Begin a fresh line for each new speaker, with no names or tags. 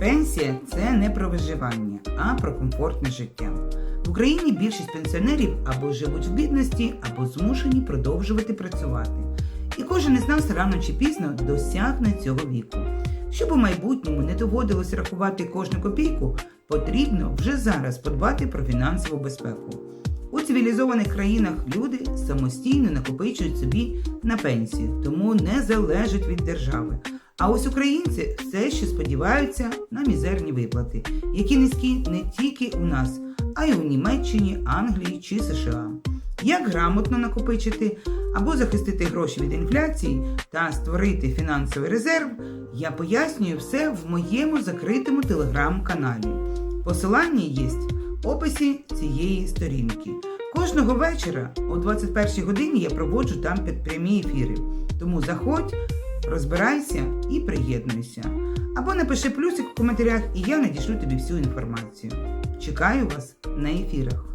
Пенсія це не про виживання, а про комфортне життя. В Україні більшість пенсіонерів або живуть в бідності, або змушені продовжувати працювати. І кожен із нас рано чи пізно досягне цього віку. Щоб у майбутньому не доводилось рахувати кожну копійку, потрібно вже зараз подбати про фінансову безпеку. У цивілізованих країнах люди самостійно накопичують собі на пенсію, тому не залежать від держави. А ось українці все ще сподіваються на мізерні виплати, які низькі не тільки у нас, а й у Німеччині, Англії чи США. Як грамотно накопичити або захистити гроші від інфляції та створити фінансовий резерв, я пояснюю все в моєму закритому телеграм-каналі. Посилання є в описі цієї сторінки. Кожного вечора о 21 годині я проводжу там під прямі ефіри. Тому заходь, розбирайся і приєднуйся. Або напиши плюсик у коментарях, і я надішлю тобі всю інформацію. Чекаю вас на ефірах.